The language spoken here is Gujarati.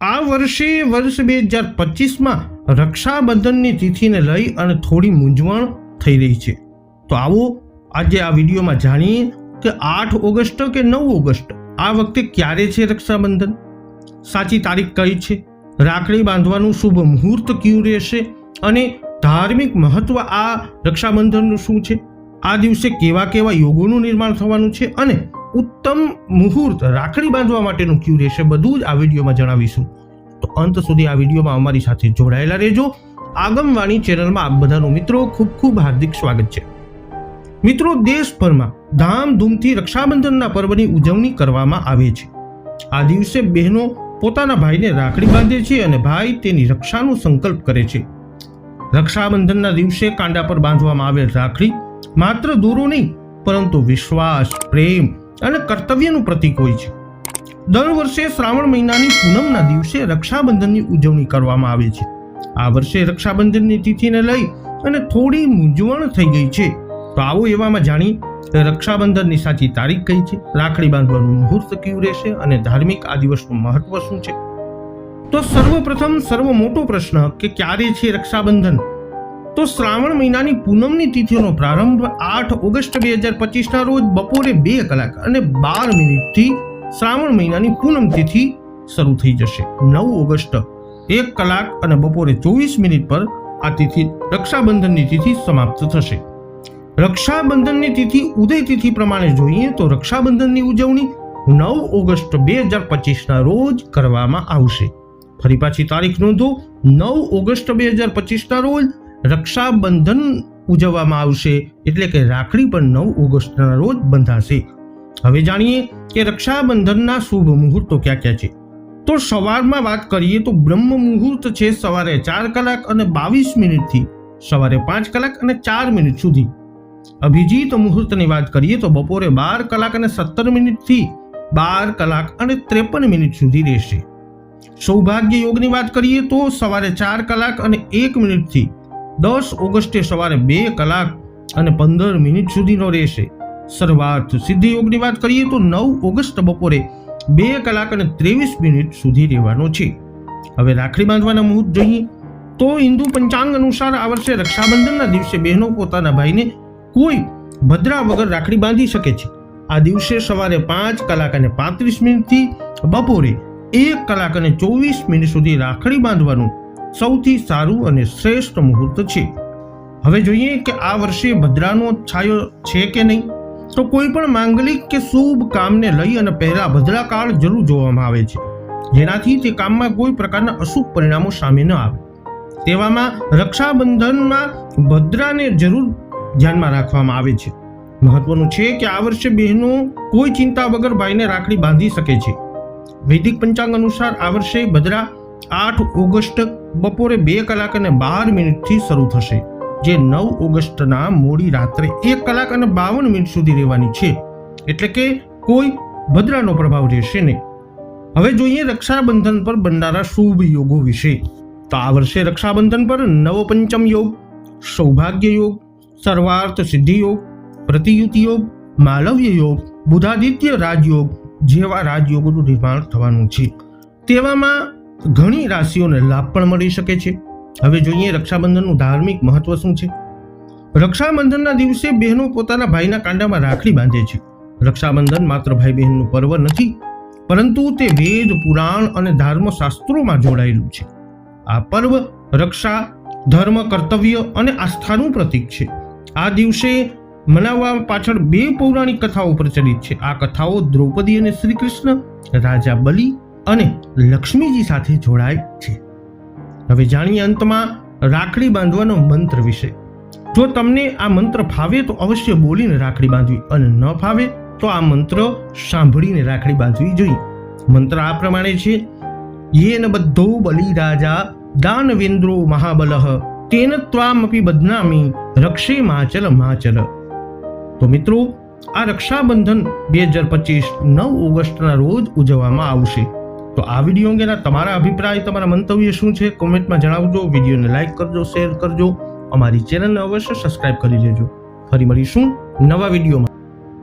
આ વર્ષે વર્ષ બે હજાર પચીસમાં રક્ષાબંધનની તિથિને લઈ અને થોડી મૂંઝવણ થઈ રહી છે. તો આવો આજે આ વિડીયોમાં જાણીએ કે આઠ ઓગસ્ટ કે નવ ઓગસ્ટ આ વખતે ક્યારે છે રક્ષાબંધન? સાચી તારીખ કઈ છે? રાખડી બાંધવાનું શુભ મુહૂર્ત કયું રહેશે? અને ધાર્મિક મહત્વ આ રક્ષાબંધનનું શું છે? આ દિવસે કેવા કેવા યોગોનું નિર્માણ થવાનું છે અને ઉત્તમ મુહૂર્ત રાખડી બાંધવા માટેનું ક્યુ રહેશે બધું જ આ વિડીયોમાં જણાવીશું. તો અંત સુધી આ વિડીયોમાં અમારી સાથે જોડાયેલા રહેજો. આગમવાણી ચેનલમાં આપ બધાનું મિત્રો ખૂબ ખૂબ હાર્દિક સ્વાગત છે. મિત્રો, દેશભરમાં ધામધૂમથી રક્ષાબંધનના પર્વની ઉજવણી કરવામાં આવે છે. આ દિવસે બહેનો પોતાના ભાઈને રાખડી બાંધે છે અને ભાઈ તેની રક્ષાનો સંકલ્પ કરે છે. રક્ષાબંધનના દિવસે કાંડા પર બાંધવામાં આવેલ રાખડી માત્ર દોરો નહીં, પરંતુ વિશ્વાસ, પ્રેમ અને કર્તવ્યનું પ્રતીક હોય છે. દર વર્ષે શ્રાવણ મહિનાની પૂનમના દિવસે રક્ષાબંધનની ઉજવણી કરવામાં આવે છે. આ વર્ષે રક્ષાબંધનની તિથિને લઈ અને થોડી મૂંઝવણ થઈ ગઈ છે. તો આવો એવામાં જાણી, રક્ષાબંધનની સાચી તારીખ કઈ છે? રાખડી બાંધવાનું મુહૂર્ત કયું રહેશે અને ધાર્મિક આ દિવસનું મહત્વ શું છે? તો સર્વપ્રથમ સર્વ મોટો પ્રશ્ન કે ક્યારે છે રક્ષાબંધન? તો શ્રાવણ મહિનાની પૂનમની તિથિનો પ્રારંભ આઠ ઓગસ્ટ બે હજાર પચીસના રોજ બપોરે બે કલાક અને બાર મિનિટથી શ્રાવણ મહિનાની પૂનમ તિથિ શરૂ થઈ જશે. નવ ઓગસ્ટ, એક કલાક અને બપોરે ચોવીસ મિનિટ પર આ તિથિ રક્ષાબંધનની તિથિ સમાપ્ત થશે. રક્ષાબંધનની તિથિ ઉદય તિથિ પ્રમાણે જોઈએ તો રક્ષાબંધનની ઉજવણી નવ ઓગસ્ટ બે હજાર પચીસના રોજ કરવામાં આવશે. ફરી પાછી તારીખ નોંધો, નવ ઓગસ્ટ બે હજાર પચીસના રોજ રક્ષાબંધન ઉજવવામાં આવશે એટલે કે રાખડી પણ નવ ઓગસ્ટના રોજ બંધાશે. હવે જાણીએ કે રક્ષાબંધનના શુભ મુહૂર્તો ક્યાં ક્યાં છે? તો સવારમાં વાત કરીએ તો બ્રહ્મ મુહૂર્ત છે સવારે ચાર કલાક અને બાવીસ મિનિટથી સવારે પાંચ કલાક અને ચાર મિનિટ સુધી. અભિજીત મુહૂર્તની વાત કરીએ તો બપોરે બાર કલાક અને સત્તર મિનિટથી બાર કલાક અને ત્રેપન મિનિટ સુધી રહેશે. સૌભાગ્ય યોગની વાત કરીએ તો સવારે ચાર કલાક અને એક મિનિટથી દસ ઓગસ્ટે સવારે બે કલાક અને પંદર મિનિટ સુધીનો રહેશે. સર્વાર્થ સિદ્ધિ યોગની વાત કરીએ તો નવ ઓગસ્ટ બપોરે બે કલાક અને ત્રેવીસ મિનિટ સુધી રહેવાનો છે. હવે રાખડી બાંધવાના મુહૂર્ત જોઈએ. તો હિન્દુ પંચાંગ અનુસાર આ વર્ષે રક્ષાબંધનના દિવસે બહેનો પોતાના ભાઈને કોઈ ભદ્રા વગર રાખડી બાંધી શકે છે. આ દિવસે સવારે પાંચ કલાક અને પાંત્રીસ મિનિટથી બપોરે એક કલાક અને ચોવીસ મિનિટ સુધી રાખડી બાંધવાનું સૌથી સારું અને શ્રેષ્ઠ મુહૂર્ત છે. હવે જોઈએ કે આ વર્ષે ભદ્રાનો છાયો છે કે નહીં? તો કોઈ પણ માંગલિક કે શુભ કામને લઈ અને પહેલા ભદ્રા કાળ જરૂર જોવામાં આવે છે. જેનાથી તે કામમાં કોઈ પ્રકારના અશુભ પરિણામો સામે ન આવે. તેવામાં રક્ષાબંધનમાં ભદ્રાને જરૂર ધ્યાનમાં રાખવામાં આવે છે. મહત્વનું છે કે આ વર્ષે બહેનો કોઈ ચિંતા વગર ભાઈને રાખડી બાંધી શકે છે. વૈદિક પંચાંગ અનુસાર આ વર્ષે ભદ્રા આઠ ઓગસ્ટ બપોરે બે કલાક અને બાર મિનિટથી શરૂ થશે, જે નવ ઓગસ્ટના મોડી રાત્રે એક કલાક અને બાવન મિનિટ સુધી રહેવાની છે. એટલે કે કોઈ ભદ્રાનો પ્રભાવ રહેશે નહીં. હવે જોઈએ રક્ષાબંધન પર બનનારા શુભ યોગો વિશે. તો આ વર્ષે રક્ષાબંધન પર નવપંચમ યોગ, સૌભાગ્ય યોગ, સર્વાર્થ સિદ્ધિ યોગ, પ્રતિયુતિ યોગ, માલવ્ય યોગ, બુધાદિત્ય રાજયોગ જેવા રાજયોગોનું નિર્માણ થવાનું છે. તેવામાં ઘણી રાશિઓને લાભ પણ મળી શકે છે. હવે જોઈએ રક્ષાબંધનનું ધાર્મિક મહત્વ શું છે? રક્ષાબંધનના દિવસે બહેનો પોતાના ભાઈના કાંડામાં રાખડી બાંધે છે. રક્ષાબંધન માત્ર ભાઈ બહેનનું પર્વ નથી, પરંતુ તે વેદ, પુરાણ અને ધર્મશાસ્ત્રોમાં જોડાયેલું છે. આ પર્વ રક્ષા, ધર્મ, કર્તવ્ય અને આસ્થાનું પ્રતીક છે. આ દિવસે મનાવવા પાછળ બે પૌરાણિક કથાઓ પ્રચલિત છે. આ કથાઓ દ્રૌપદી અને શ્રી કૃષ્ણ રાજા બલિ અને લક્ષ્મીજી સાથે જોડાય છે. હવે જાણીએ અંતમાં રાખડી બાંધવાનો મંત્ર વિશે. જો તમને આ મંત્ર ફાવે તો અવશ્ય બોલીને રાખડી બાંધવી અને ન ફાવે તો આ મંત્ર સાંભળીને રાખડી બાંધવી જોઈએ. મંત્ર આ પ્રમાણે છે. યેન બધો બલી રાજા દાનવેન્દ્રો મહાબલહ તેન ત્વામપી બદનામી રક્ષે માચલ માચલ. તો મિત્રો, આ રક્ષાબંધન બે હજાર પચીસ નવ ઓગસ્ટના રોજ ઉજવવામાં આવશે. તો આ વીડિયો અંગેના તમારા અભિપ્રાય, તમારા મંતવ્ય શું છે, કોમેન્ટમાં જણાવજો. વિડીયોને લાઇક કરજો શેર કરજો. અમારી ચેનલને અવશ્ય સબસ્ક્રાઇબ કરી લેજો. ફરી મળીશું નવા વિડીયોમાં